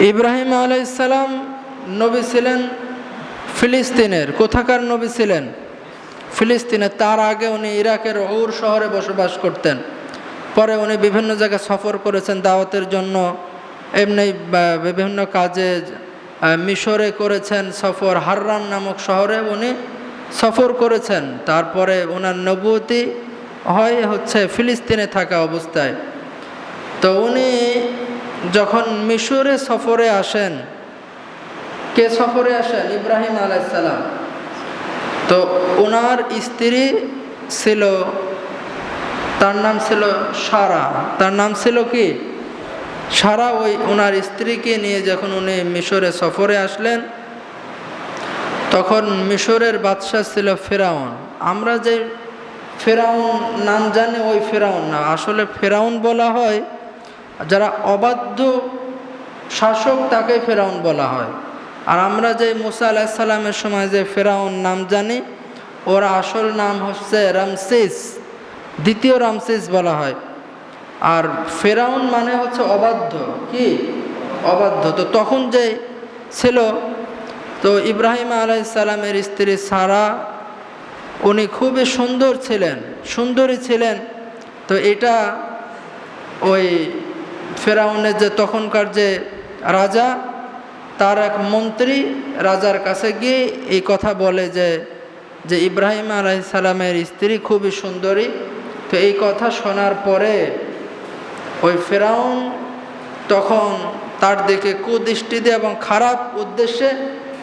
ইব্রাহিম আলাইসালাম নবী ছিলেন ফিলিস্তিনের। কোথাকার নবী ছিলেন? ফিলিস্তিনে। তার আগে উনি ইরাকের ঔর শহরে বসবাস করতেন। পরে উনি বিভিন্ন জায়গায় সফর করেছেন দাওয়াতের জন্য। এমনি বিভিন্ন কাজে মিশরে করেছেন সফর। হাররান নামক শহরে উনি সফর করেছেন। তারপরে ওনার নবুতি হয় হচ্ছে ফিলিস্তিনে থাকা অবস্থায়। তো উনি যখন মিশরে সফরে আসেন, কে সফরে আসেন? ইব্রাহিম আলাইসালাম তো ওনার স্ত্রী ছিল, তার নাম ছিল সারা। তার নাম ছিল কি? সারা ওই ওনার স্ত্রীকে নিয়ে যখন উনি মিশরে সফরে আসলেন, তখন মিশরের বাদশাহ ছিল ফেরাউন। আমরা যে ফেরাউন নাম জানি, ওই ফেরাউন না। আসলে ফেরাউন বলা হয় যারা অবাধ্য শাসক তাকে ফেরাউন বলা হয়। আর আমরা যে মুসা আলাহিসাল্লামের সময় যে ফেরাউন নাম জানি, ওর আসল নাম হচ্ছে রামসিস, দ্বিতীয় রামসিস বলা হয়। আর ফেরাউন মানে হচ্ছে অবাধ্য। কি? অবাধ্য। তো তখন যে ছিল, তো ইব্রাহিম আলাইসাল্লামের স্ত্রী সারা, উনি খুবই সুন্দর ছিলেন, সুন্দরী ছিলেন। তো এটা ওই ফেরাউনের যে তখনকার যে রাজা, তার এক মন্ত্রী রাজার কাছে গিয়ে এই কথা বলে যে যে ইব্রাহিম আলাইসালামের স্ত্রী খুবই সুন্দরী। তো এই কথা শোনার পরে ওই ফেরাউন তখন তার দিকে কুদৃষ্টি কুদৃষ্টিতে এবং খারাপ উদ্দেশ্যে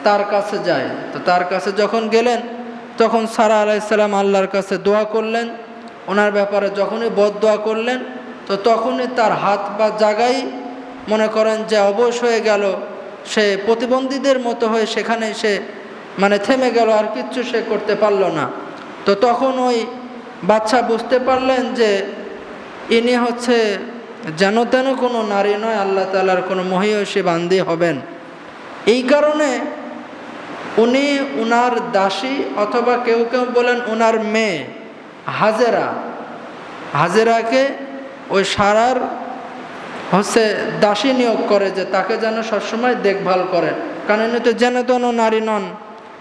তার কাছে যায়। তো তার কাছে যখন গেলেন, তখন সারা আলাইসাল্লাম আল্লাহর কাছে দোয়া করলেন। ওনার ব্যাপারে যখনই বদ দোয়া করলেন তো তখনই তার হাত বা জায়গায় মনে করেন যে অবশ হয়ে গেল। সে প্রতিবন্ধীদের মতো হয়ে সেখানে সে মানে থেমে গেল, আর কিচ্ছু সে করতে পারল না। তো তখন ওই বাচ্চা বুঝতে পারলেন যে ইনি হচ্ছে যেন তেন কোনো নারী নয়, আল্লাহ তালার কোনো মহিষী বান্দি হবেন। এই কারণে উনি উনার দাসী অথবা কেউ কেউ বলেন উনার মেয়ে, হাজেরা। হাজেরাকে ওই সারার হচ্ছে দাসী নিয়োগ করে যে তাকে যেন সবসময় দেখভাল করেন। কারণ তো যেন তেন নারী নন।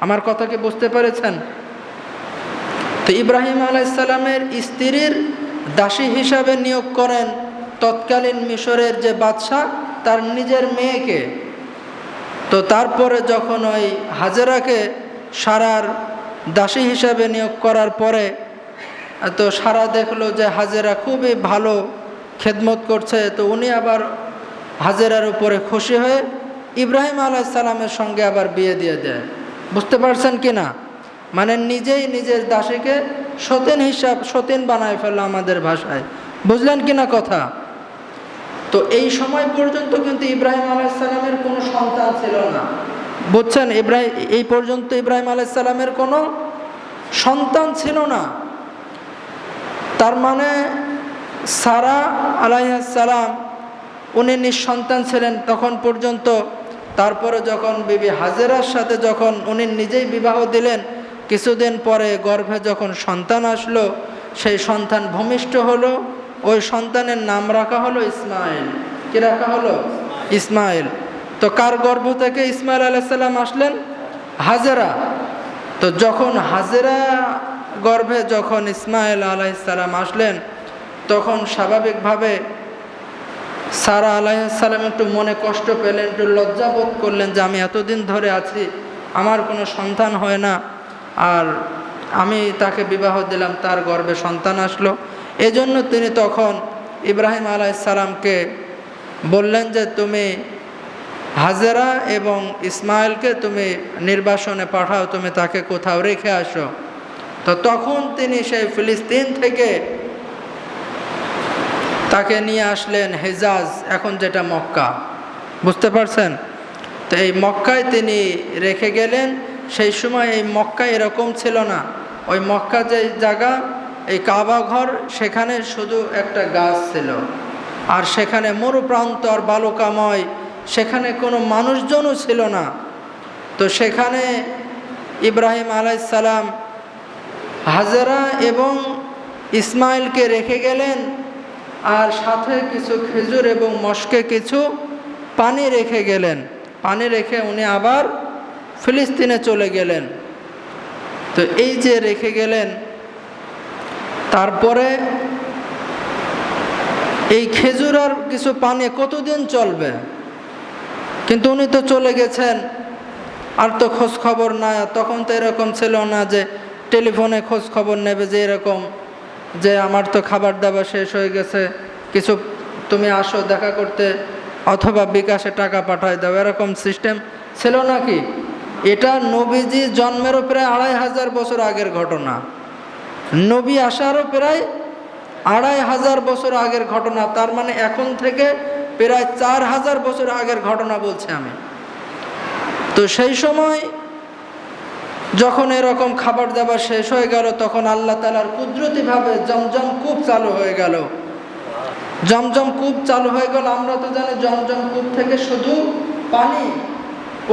আমার কথা কি বুঝতে পেরেছেন? তো ইব্রাহিম আলাইসাল্লামের স্ত্রীর দাসী হিসাবে নিয়োগ করেন তৎকালীন মিশরের যে বাদশাহ, তার নিজের মেয়েকে। তো তারপরে যখন ওই হাজেরাকে সারার দাসী হিসাবে নিয়োগ করার পরে, তো সারা দেখল যে হাজেরা খুবই ভালো খেদমত করছে, তো উনি আবার হাজেরার উপরে খুশি হয়ে ইব্রাহিম আলাইসাল্লামের সঙ্গে আবার বিয়ে দিয়ে দেয়। বুঝতে পারছেন কি না? মানে নিজেই নিজের দাসীকে সতীন হিসাব, সতীন বানায় ফেলল আমাদের ভাষায়। বুঝলেন কি না কথা? তো এই সময় পর্যন্ত কিন্তু ইব্রাহিম আলাইসাল্লামের কোনো সন্তান ছিল না। বুঝছেন? ইব্রাহিম এই পর্যন্ত ইব্রাহিম আলাইসাল্লামের কোনো সন্তান ছিল না। তার মানে সারা আলাইসালাম উনি নিঃসন্তান ছিলেন তখন পর্যন্ত। তারপরে যখন বিবি হাজেরার সাথে যখন উনি নিজেই বিবাহ দিলেন, কিছুদিন পরে গর্ভে যখন সন্তান আসলো, সেই সন্তান ভূমিষ্ঠ হলো, ওই সন্তানের নাম রাখা হলো ইসমাইল। কি রাখা হলো? ইসমাইল। তো কার গর্ভ থেকে ইসমাইল আলাইসাল্লাম আসলেন? হাজেরা। তো যখন হাজেরা গর্ভে যখন ইসমাইল আলাইসাল্লাম আসলেন তখন স্বাভাবিকভাবে সারা আলাইসাল্লাম একটু মনে কষ্ট পেলেন, একটু লজ্জাবোধ করলেন যে আমি এতদিন ধরে আছি, আমার কোনো সন্তান হয় না। আর আমি তাকে বিবাহ দিলাম, তার গর্ভে সন্তান আসলো। এজন্য তিনি তখন ইব্রাহিম আলাইসাল্লামকে বললেন যে, তুমি হাজেরা এবং ইসমাইলকে তুমি নির্বাসনে পাঠাও, তুমি তাকে কোথাও রেখে আসো। তো তখন তিনি সেই ফিলিস্তিন থেকে তাকে নিয়ে আসলেন হেজাজ, এখন যেটা মক্কা। বুঝতে পারছেন? তো এই মক্কায় তিনি রেখে গেলেন, সেই সময় এই মক্কা এরকম ছিল না। ওই মক্কা যে জায়গা, এই কাবা ঘর, সেখানে শুধু একটা গাছ ছিল। আর সেখানে মরুপ্রান্তর বালুকাময়, সেখানে কোনো মানুষজনও ছিল না। তো সেখানে ইব্রাহিম আলাইসালাম হাজেরা এবং ইসমাইলকে রেখে গেলেন। আর সাথে কিছু খেজুর এবং মস্কে কিছু পানি রেখে গেলেন। পানি রেখে উনি আবার ফিলিস্তিনে চলে গেলেন। তো এই যে রেখে গেলেন, তারপরে এই খেজুর আর কিছু পানি কতদিন চলবে? কিন্তু উনি তো চলে গেছেন, আর তো খবর না তখন তো এরকম ছিল না যে টেলিফোনে খবর নেবে যে এরকম। যে আমার তো খাবার দাবার শেষ হয়ে গেছে, কিছু তুমি আসো দেখা করতে, অথবা বিকাশে টাকা পাঠায় দাও, এরকম সিস্টেম ছিল নাকি? এটা নবীজি জন্মেরও প্রায় আড়াই হাজার বছর আগের ঘটনা। নবী আসারও প্রায় আড়াই হাজার বছর আগের ঘটনা, তার মানে এখন থেকে প্রায় চার হাজার বছর আগের ঘটনা বলছি আমি। তো সেই সময় যখন এরকম খাবার দাবার শেষ হয়ে গেল, তখন আল্লাহ তালার কুদরতিভাবে জমজম কূপ চালু হয়ে গেল। জমজম কূপ চালু হয়ে গেল, আমরা তো জানি জমজম কূপ থেকে শুধু পানি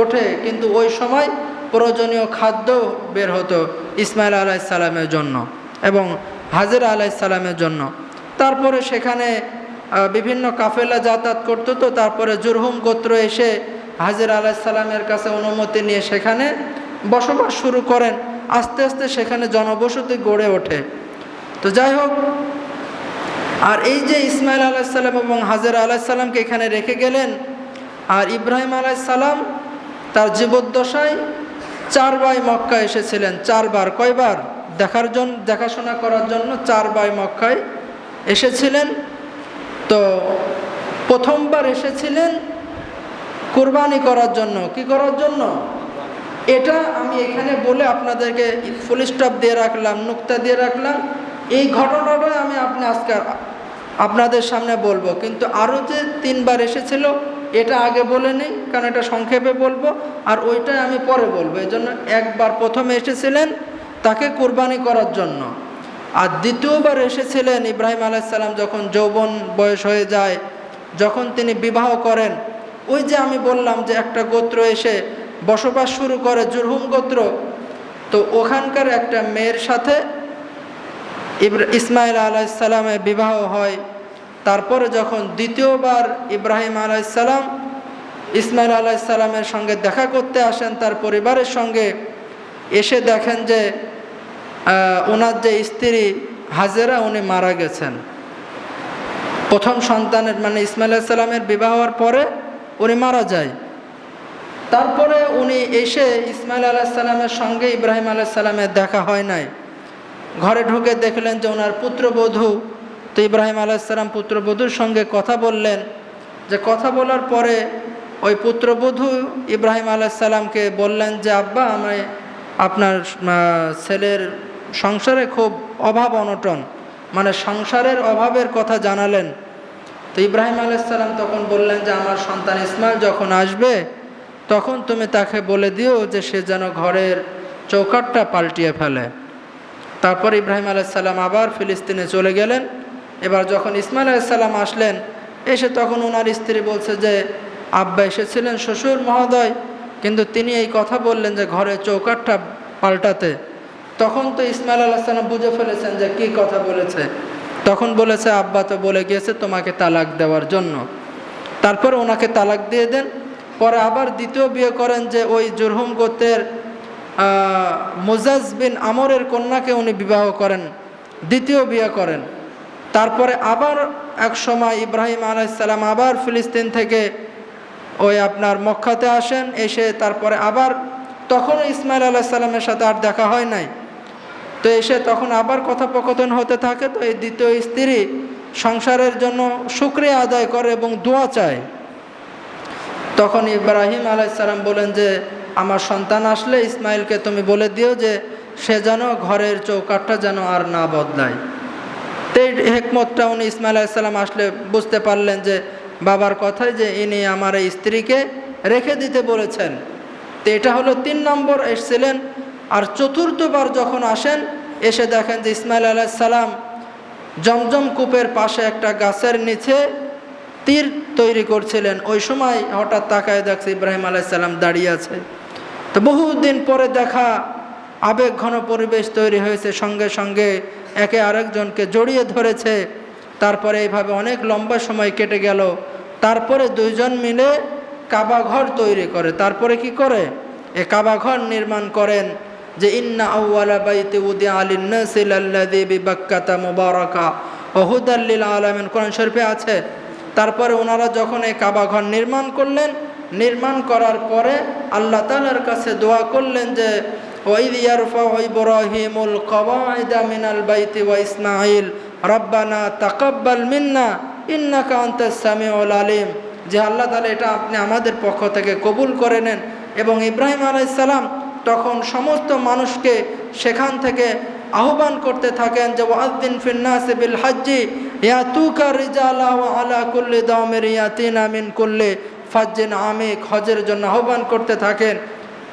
ওঠে, কিন্তু ওই সময় প্রয়োজনীয় খাদ্য বের হতো ইসমাইল আলাইসালামের জন্য এবং হাজিরা আলাইসালামের জন্য। তারপরে সেখানে বিভিন্ন কাফেলা যাতায়াত করতো তো, তারপরে জুরহুম গোত্র এসে হাজির আলাইসালামের কাছে অনুমতি নিয়ে সেখানে বসবাস শুরু করেন, আস্তে আস্তে সেখানে জনবসতি গড়ে ওঠে। তো যাই হোক, আর এই যে ইসমাইল আলাইসাল্লাম এবং হাজির আলাইসাল্লামকে এখানে রেখে গেলেন, আর ইব্রাহিম আলাইসাল্লাম তার জীবদ্দশায় চার ভাই মক্কা এসেছিলেন চারবার কয়বার? দেখার জন্য দেখাশোনা করার জন্য চার ভাই মক্কায় এসেছিলেন। তো প্রথমবার এসেছিলেন কোরবানি করার জন্য। কি করার জন্য? এটা আমি এখানে বলে আপনাদেরকে ফুল স্টপ দিয়ে রাখলাম, নুক্তা দিয়ে রাখলাম। এই ঘটনাটাই আমি আপনি আজকে আপনাদের সামনে বলব। কিন্তু আরও যে তিনবার এসেছিল, এটা আগে বলে নেই, কারণ এটা সংক্ষেপে বলব, আর ওইটাই আমি পরে বলব। এই জন্য একবার প্রথমে এসেছিলেন তাকে কোরবানি করার জন্য। আর দ্বিতীয়বার এসেছিলেন ইব্রাহিম আলাইসাল্লাম যখন যৌবন বয়স হয়ে যায়, যখন তিনি বিবাহ করেন, ওই যে আমি বললাম যে একটা গোত্র এসে বসবাস শুরু করে জুরহুম গোত্র। তো ওখানকার একটা মেয়ের সাথে ইসমাইল আলাইসাল্লামের বিবাহ হয়। তারপরে যখন দ্বিতীয়বার ইব্রাহিম আলাইসাল্লাম ইসমাইল আলাইসাল্লামের সঙ্গে দেখা করতে আসেন তার পরিবারের সঙ্গে, এসে দেখেন যে ওনার যে স্ত্রী হাজেরা উনি মারা গেছেন। প্রথম সন্তানের মানে ইসমাইল আলাইসাল্লামের বিবাহ হওয়ার পরে উনি মারা যায়। তারপরে উনি এসে ইসমাইল আলাইসাল্লামের সঙ্গে ইব্রাহিম আলাইসাল্লামের দেখা হয় নাই। ঘরে ঢুকে দেখলেন যে ওনার পুত্রবধূ, তো ইব্রাহিম আলাইসাল্লাম পুত্রবধূর সঙ্গে কথা বললেন। যে কথা বলার পরে ওই পুত্রবধূ ইব্রাহিম আলাইসাল্লামকে বললেন যে, আব্বা আমি আপনার ছেলের সংসারে খুব অভাব অনটন। মানে সংসারের অভাবের কথা জানালেন। তো ইব্রাহিম আলাইসাল্লাম তখন বললেন যে, আমার সন্তান ইসমাইল যখন আসবে তখন তুমি তাকে বলে দিও যে সে যেন ঘরের চৌকাটটা পাল্টিয়ে ফেলে। তারপর ইব্রাহিম আলাইসাল্লাম আবার ফিলিস্তিনে চলে গেলেন। এবার যখন ইসমাইল আলাইসাল্লাম আসলেন, এসে তখন ওনার স্ত্রী বলছে যে, আব্বা এসেছিলেন শ্বশুর মহোদয়, কিন্তু তিনি এই কথা বললেন যে ঘরের চৌকাটটা পাল্টাতে। তখন তো ইসমাইল আলাইসাল্লাম বুঝে ফেলেছেন যে কি কথা বলেছে। তখন বলেছে, আব্বা তো বলে গিয়েছে তোমাকে তালাক দেওয়ার জন্য। তারপর ওনাকে তালাক দিয়ে দেন। পরে আবার দ্বিতীয় বিয়ে করেন যে ওই জুরহুম গোত্রের মুজাজ বিন আমরের কন্যাকে উনি বিবাহ করেন, দ্বিতীয় বিয়ে করেন। তারপরে আবার এক সময় ইব্রাহিম আলাইসাল্লাম আবার ফিলিস্তিন থেকে ওই আপনার মক্কাতে আসেন, এসে তারপরে আবার তখনও ইসমাইল আলাইসাল্লামের সাথে আর দেখা হয় নাই। তো এসে তখন আবার কথোপকথন হতে থাকে, তো এই দ্বিতীয় স্ত্রী সংসারের জন্য শুক্রিয়া আদায় করে এবং দোয়া চায়। তখন ইব্রাহিম আলাইসাল্লাম বলেন যে, আমার সন্তান আসলে ইসমাইলকে তুমি বলে দিও যে, সে যেন ঘরের চৌকাঠটা যেন আর না বদলায়। তো এই হেকমতটা উনি ইসমাইল আলাইসাল্লাম আসলে বুঝতে পারলেন যে, বাবার কথায় যে ইনি আমার এই স্ত্রীকে রেখে দিতে বলেছেন। তো এটা হলো তিন নম্বর এসছিলেন। আর চতুর্থবার যখন আসেন, এসে দেখেন যে ইসমাইল আলাইসাল্লাম জমজম কূপের পাশে একটা গাছের নিচে তীর তৈরি করছিলেন। ওই সময় হঠাৎ তাকায় দেখছে ইব্রাহিম আলাইসাল্লাম দাঁড়িয়ে আছে। তো বহুদিন পরে দেখা আবেগ ঘন পরিবেশ তৈরি হয়েছে। সঙ্গে সঙ্গে একে আরেকজনকে জড়িয়ে ধরেছে। তারপরে এইভাবে অনেক লম্বা সময় কেটে গেল। তারপরে দুইজন মিলে কাবা ঘর তৈরি করে। তারপরে কি করে? এ কাবা ঘর নির্মাণ করেন যে, ইন্না আউওয়ালা বাইতে উদি আলিন নাসিল আল্লাযী বিবাক্কাতা মুবারাকা। ওয়া হুদাল লিল আলামিন, কোরআন শরীফে আছে? তারপরে ওনারা যখন এই কাবা ঘর নির্মাণ করলেন, নির্মাণ করার পরে আল্লাহ তাআলার কাছে দোয়া করলেন যে কওয়াইদা মিনাল বাইতি রব্বানা মিন্না সামিউল আলিম। যে আল্লাহ এটা আপনি আমাদের পক্ষ থেকে কবুল করে নেন। এবং ইব্রাহিম আলাইসালাম তখন সমস্ত মানুষকে সেখান থেকে আহ্বান করতে থাকেন যে ওয়াদ্দিন ফিন্নাস বিল হাজ্জি, ইয়াতুকা রিজালা ওয়া আলা কুল্লি দামের ইয়াতিনা মিন কুল্লি ফাজ্জিন আমিক। হজের জন্য আহ্বান করতে থাকেন।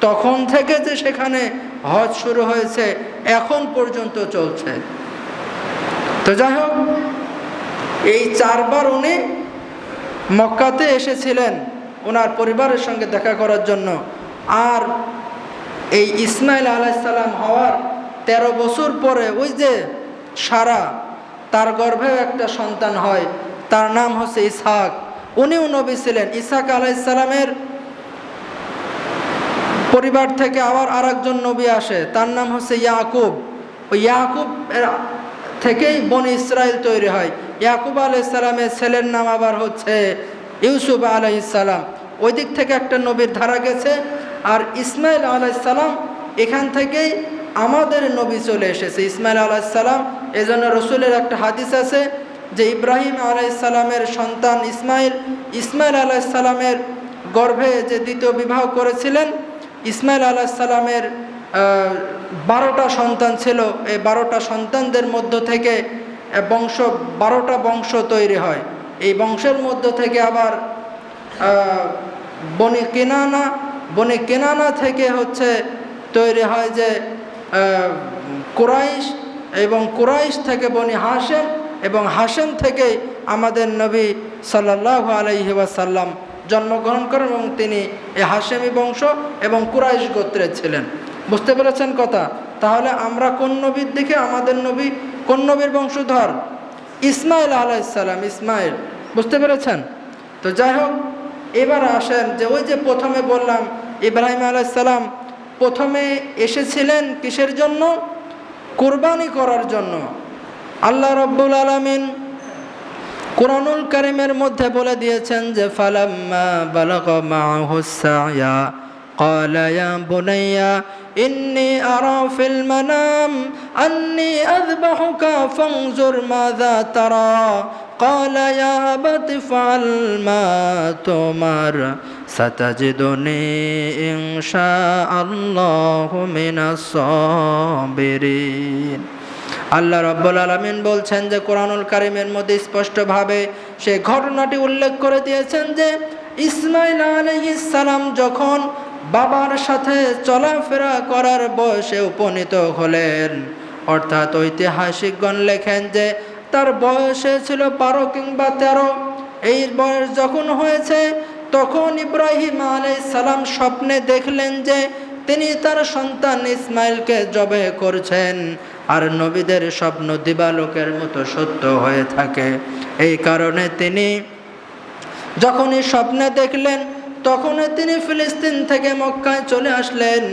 তখন থেকে যে সেখানে হজ শুরু হয়েছে, এখন পর্যন্ত চলছে। তো যাই হোক, এই চারবার উনি মক্কাতে এসেছিলেন ওনার পরিবারের সঙ্গে দেখা করার জন্য। আর এই ইসমাইল আলাইসাল্লাম হওয়ার তেরো বছর পরে ওই যে সারা, তার গর্ভেও একটা সন্তান হয়, তার নাম হচ্ছে ইসহাক। উনিও নবী ছিলেন। ইসাক আলাইসাল্লামের পরিবার থেকে আবার আরেকজন নবী আসে, তার নাম হচ্ছে ইয়াকুব। ওই ইয়াকুব থেকেই বন ইসরায়েল তৈরি হয়। ইয়াকুব আলাইসাল্লামের ছেলের নাম আবার হচ্ছে ইউসুফ আলাইসাল্লাম ওই দিক থেকে একটা নবীর ধারা গেছে, আর ইসমাইল আলাইসাল্লাম এখান থেকেই আমাদের নবী চলে এসেছে। ইসমাইল আলাইসাল্লাম এই জন্য রসুলের একটা হাদিস আছে যে ইব্রাহিম আলাইসাল্লামের সন্তান ইসমাইল ইসমাইল আলাইসাল্লামের গর্ভে যে দ্বিতীয় বিবাহ করেছিলেন, ইসমাইল আলাইসাল্লামের বারোটা সন্তান ছিল। এই বারোটা সন্তানদের মধ্য থেকে বংশ, বারোটা বংশ তৈরি হয়। এই বংশের মধ্য থেকে আবার বনি কেনানা বনি কেনানা থেকে হচ্ছে তৈরি হয় যে কুরাইশ এবং কুরাইশ থেকে বনি হাসেম এবং হাসেম থেকে আমাদের নবী সাল্লাহ আলাইহি ওয়াসাল্লাম জন্মগ্রহণ করেন এবং তিনি এ হাসেমি বংশ এবং কুরাইশ গোত্রের ছিলেন। বুঝতে পেরেছেন কথা? তাহলে আমরা কোন নবীর দিকে, আমাদের নবী কোন নবীর বংশধর? ইসমাইল আলাইসাল্লাম ইসমাইল। বুঝতে পেরেছেন? তো যাই হোক, এবার আসেন যে ওই যে প্রথমে বললাম, ইব্রাহিম আলাইসাল্লাম প্রথমে এসেছিলেন কিসের জন্য? কোরবানি করার জন্য। আল্লাহ রব্বুল আলমিন কোরআনুল করিমের মধ্যে বলে দিয়েছেন যে, ফালাম্মা বালক মা সায়া। قال يا بني إني أرى في المنام أني أذبحك فانظر ماذا ترى قال يا أبت افعل ما تؤمر ستجدني إن شاء الله من الصابرين আল্লাহ রব্বুল আলমিন বলছেন যে কোরআনুল কারিমের মধ্যে স্পষ্টভাবে সে ঘটনাটি উল্লেখ করে দিয়েছেন যে ইসমাইল সালাম যখন বাবার সাথে চলাফেরা করার বয়সে উপনীত হলেন। অর্থাৎ ঐতিহাসিকগণ লেখেন যে, তার বয়সে ছিল বারো কিংবা তেরো। এই বয়স যখন হয়েছে, তখন ইব্রাহিম আলাই সালাম স্বপ্নে দেখলেন যে, তিনি তার সন্তান ইসমাইলকে জবে করছেন। আর নবীদের স্বপ্ন দিবালোকের মতো সত্য হয়ে থাকে। এই কারণে তিনি যখনই স্বপ্নে দেখলেন তখনই তিনি ফিলিস্তিন থেকে মক্কায় চলে আসলেন।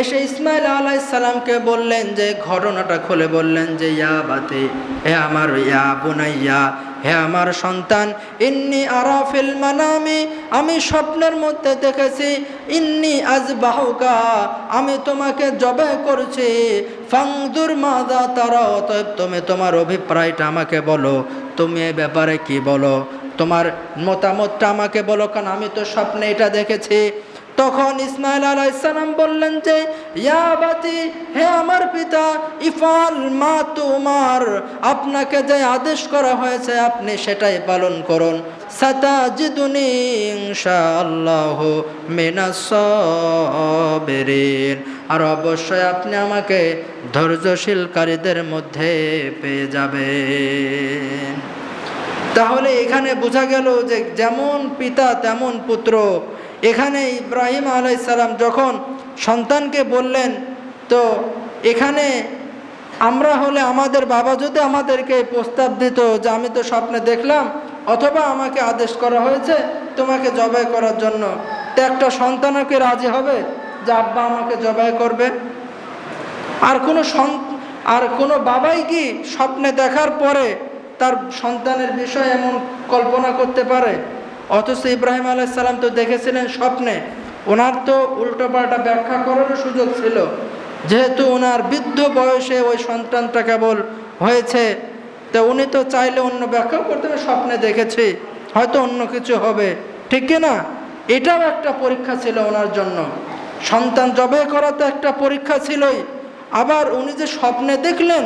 এসে ইসমাইল আলাই সালামকে বললেন যে, ঘটনাটা খুলে বললেন যে, ইয়া বাতে, হে আমার ইয়া বোনাইয়া, হে আমার সন্তান, ইন্নি আরাফিল মানামি, আমি স্বপ্নের মধ্যে দেখেছি, ইন্নি আজ বাহুকা আমি তোমাকে জবে করছি, ফাংদুর মাদা তারা, অতএব তুমি তোমার অভিপ্রায়টা আমাকে বলো, তুমি এ ব্যাপারে কি বলো? তোমার মতামতটা আমাকে বলো, কারণ আমি তো স্বপ্নে এটা দেখেছি। তখন ইসমাইল আলাইসালাম বললেন যে ইয়াবাতি হে আমার পিতা ইফাল মা তোমার, আপনাকে যে আদেশ করা হয়েছে, আপনি সেটাই পালন করুন। সাতাজিদুনি ইনশাআল্লাহ মিনাসবিরিন আর অবশ্যই আপনি আমাকে ধৈর্যশীলকারীদের মধ্যে পেয়ে যাবেন। তাহলে এখানে বোঝা গেল যে যেমন পিতা তেমন পুত্র। এখানে ইব্রাহিম আলাইসাল্লাম যখন সন্তানকে বললেন, তো এখানে আমরা হলে আমাদের বাবা যদি আমাদেরকে প্রস্তাব দিত যে আমি তো স্বপ্নে দেখলাম, অথবা আমাকে আদেশ করা হয়েছে তোমাকে জবাই করার জন্য, তো একটা সন্তানও কি রাজি হবে যে আব্বা আমাকে জবাই করবে? আর কোনো আর কোনো বাবাই কি স্বপ্নে দেখার পরে তার সন্তানের বিষয়ে এমন কল্পনা করতে পারে? অথচ ইব্রাহিম আলাইসাল্লাম তো দেখেছিলেন স্বপ্নে। ওনার তো উল্টোপাল্টা ব্যাখ্যা করারও সুযোগ ছিল। যেহেতু ওনার বৃদ্ধ বয়সে ওই সন্তানটা কেবল হয়েছে, তো উনি তো চাইলে অন্য ব্যাখ্যাও করতে হবে স্বপ্নে দেখেছি, হয়তো অন্য কিছু হবে। ঠিক না? এটাও একটা পরীক্ষা ছিল ওনার জন্য। সন্তান জবে করা তো একটা পরীক্ষা ছিলই। আবার উনি যে স্বপ্নে দেখলেন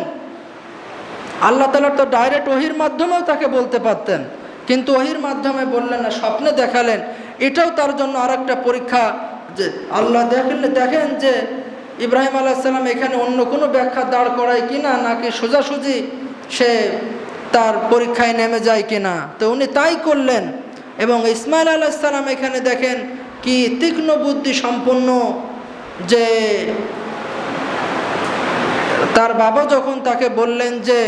আল্লাহ তালা তো ডাইরেক্ট ওহির মাধ্যমেও তাকে বলতে পারতেন। কিন্তু ওহির মাধ্যমে বললেন না, স্বপ্নে দেখালেন। এটাও তার জন্য আর পরীক্ষা যে আল্লাহ দেখলে দেখেন যে ইব্রাহিম আলাইসাল্লাম এখানে অন্য কোনো ব্যাখ্যা দাঁড় করায় কি না নাকি সোজাসুজি সে তার পরীক্ষায় নেমে যায় কি না তো উনি তাই করলেন এবং ইসমাইল আলাইসাল্লাম এখানে দেখেন কি তীক্ষ্ণ বুদ্ধি সম্পন্ন যে তার বাবা যখন তাকে বললেন যে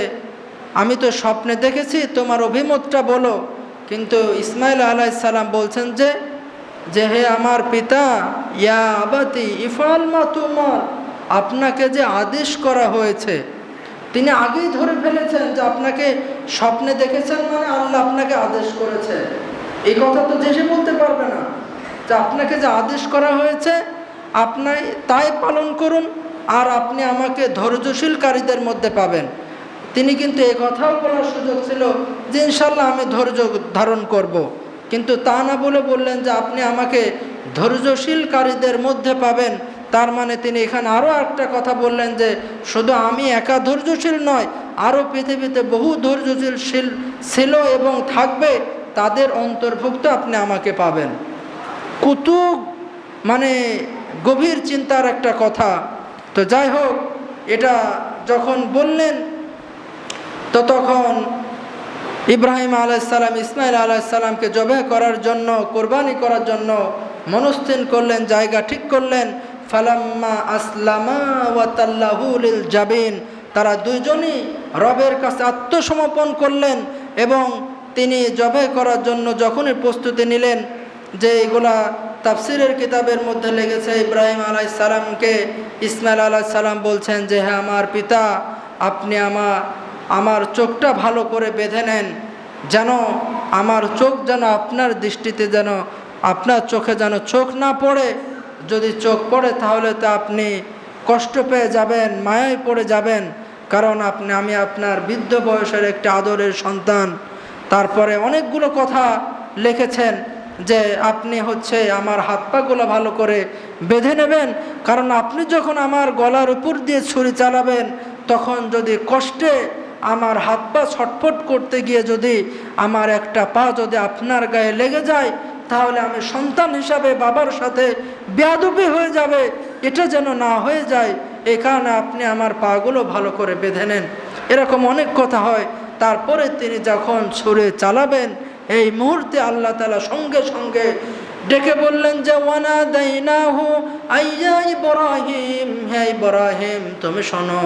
আমি তো স্বপ্নে দেখেছি, তোমার অভিমতটা বলো। কিন্তু ইসমাইল আলাইসাল্লাম বলছেন যে যে হে আমার পিতা, ইয়া আবাতি ইফাল মা তোমার, আপনাকে যে আদেশ করা হয়েছে, তিনি আগেই ধরে ফেলেছেন যে আপনাকে স্বপ্নে দেখেছেন মানে আল্লাহ আপনাকে আদেশ করেছে। এই কথা তো দেশে বলতে পারবে না, যে আপনাকে যে আদেশ করা হয়েছে, আপনার তাই পালন করুন, আর আপনি আমাকে ধৈর্যশীলকারীদের মধ্যে পাবেন। তিনি কিন্তু এ কথাও বলার সুযোগ ছিল যে ইনশাল্লাহ আমি ধৈর্য ধারণ করব। কিন্তু তা না বলে বললেন যে আপনি আমাকে ধৈর্যশীলকারীদের মধ্যে পাবেন। তার মানে তিনি এখানে আরও একটা কথা বললেন যে শুধু আমি একা ধৈর্যশীল নয় আরও পৃথিবীতে বহু ধৈর্যশীল ছিল এবং থাকবে, তাদের অন্তর্ভুক্ত আপনি আমাকে পাবেন। কুতুব মানে গভীর চিন্তার একটা কথা। তো যাই হোক, এটা যখন বললেন তো তখন ইব্রাহিম আলাইসাল্লাম ইসমাইল আলাইসাল্লামকে জবে করার জন্য, কোরবানি করার জন্য মনস্থিন করলেন, জায়গা ঠিক করলেন। ফালাম্মা আসলামা ওয়াতাল্লাহুল জাবিন। তারা দুইজনই রবের কাছে আত্মসমর্পণ করলেন এবং তিনি জবে করার জন্য যখনই প্রস্তুতি নিলেন যে এগুলা তাফসিরের কিতাবের মধ্যে লেগেছে, ইব্রাহিম আলাই সালামকে, ইসমাইল আলাই সালাম বলছেন যে হ্যাঁ আমার পিতা, আপনি আমার আমার চোখটা ভালো করে বেঁধে নেন, যেন আমার চোখ যেন আপনার দৃষ্টিতে যেন আপনার চোখে যেন চোখ না পড়ে। যদি চোখ পড়ে তাহলে তো আপনি কষ্ট পেয়ে যাবেন, মায়ায় পড়ে যাবেন, কারণ আপনি, আমি আপনার বৃদ্ধ বয়সের একটি আদরের সন্তান। তারপরে অনেকগুলো কথা লিখেছেন যে আপনি হচ্ছে আমার হাত পাগুলো ভালো করে বেঁধে নেবেন, কারণ আপনি যখন আমার গলার উপর দিয়ে ছুরি চালাবেন, তখন যদি কষ্টে আমার হাত পা ছটফট করতে গিয়ে যদি আমার একটা পা যদি আপনার গায়ে লেগে যায়, তাহলে আমি সন্তান হিসাবে বাবার সাথে বেয়াদুবি হয়ে যাবে। এটা যেন না হয়ে যায় এই কারণে আপনি আমার পাগুলো ভালো করে বেঁধে নেন। এরকম অনেক কথা হয়। তারপরে তিনি যখন ছুরে চালাবেন, এই মুহূর্তে আল্লাহ তালা সঙ্গে সঙ্গে ডেকে বললেন যে, ওয়ানা দাইনাহু, আইয়া ইব্রাহিম, হে ইব্রাহিম, তুমি শোনো।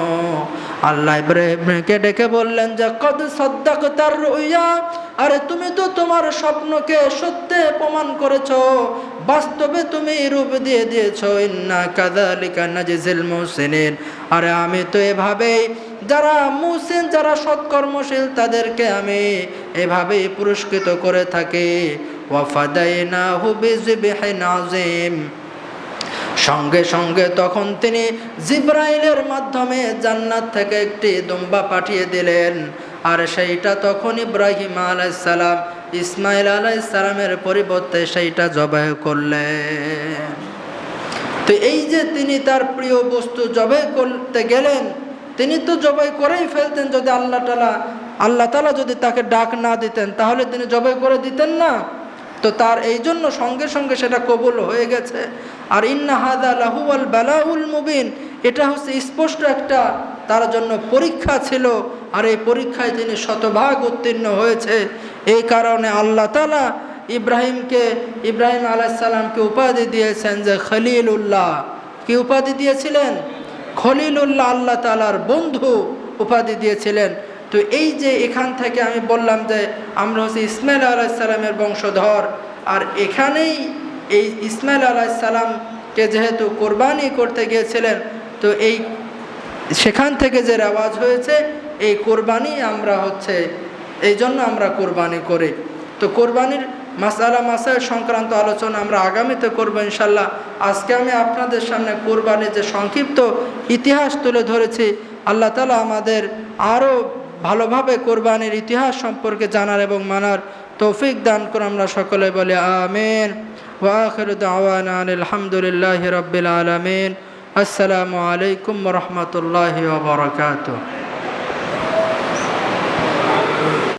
আল্লাহ ইব্রাহিমকে ডেকে বললেন যে, কদ সদ্দাক তার রুইয়া, আরে তুমি তো তোমার স্বপ্নকে সত্যে প্রমাণ করেছ, বাস্তবে তুমি রূপ দিয়ে দিয়েছ, ইন্না কাদালিকা নাজিজিল মুহসিনিন। আরে আমি তো এভাবেই, যারা মুসিন যারা সৎকর্মশীল, তাদেরকে আমি এভাবেই পুরস্কৃত করে থাকি। ওয়াফাদাইনাহু বিযিবহিন আযীম। সঙ্গে সঙ্গে তখন তিনি জিব্রাইলের মাধ্যমে জান্নাত থেকে একটি দুম্বা পাঠিয়ে দিলেন। আর সেইটা তখন ইব্রাহিম আলাইসালাম ইসমাইল আলাইসালামের পরিবর্তে সেইটা জবাই করলেন। তো এই যে তিনি তার প্রিয় বস্তু জবাই করতে গেলেন, তিনি তো জবাই করেই ফেলতেন যদি আল্লাহ তালা আল্লাহ তালা যদি তাকে ডাক না দিতেন, তাহলে তিনি জবাই করে দিতেন না? তো তার এই জন্য সঙ্গে সঙ্গে সেটা কবুল হয়ে গেছে। আর ইন্না হাদা লাহুয়াল বালাউল মুবিন, এটা হচ্ছে স্পষ্ট একটা তার জন্য পরীক্ষা ছিল, আর এই পরীক্ষায় তিনি শতভাগ উত্তীর্ণ হয়েছে। এই কারণে আল্লাহ তালা ইব্রাহিমকে, ইব্রাহিম আলাইসাল্লামকে উপাধি দিয়েছেন যে খলিলুল্লাহ। কি উপাধি দিয়েছিলেন? খলিলুল্লাহ আল্লাহ তালার বন্ধু উপাধি দিয়েছিলেন। তো এই যে এখান থেকে আমি বললাম যে আমরা হচ্ছে ইসমাইল আলাইসাল্লামের বংশধর, আর এখানেই এই ইসমাইল আলাইসাল্লামকে যেহেতু কোরবানি করতে গিয়েছিলেন, তো এই সেখান থেকে যে রেওয়াজ হয়েছে, এই কোরবানি আমরা হচ্ছে, এই জন্য আমরা কোরবানি করি। তো কোরবানির মাসালা মাসায় সংক্রান্ত আলোচনা আমরা আগামীতে করব ইনশাল্লাহ আজকে আমি আপনাদের সামনে কোরবানির যে সংক্ষিপ্ত ইতিহাস তুলে ধরেছি, আল্লাহ তালা আমাদের আরও ভালোভাবে কোরবানির ইতিহাস সম্পর্কে জানার এবং মানার তৌফিক দান করে আমরা সকলে বলে আমিন। ওয়াখির আলহামদুলিল্লাহ রবিল আলমিন। আসসালামু আলাইকুম রহমতুল্লাহ বরকাত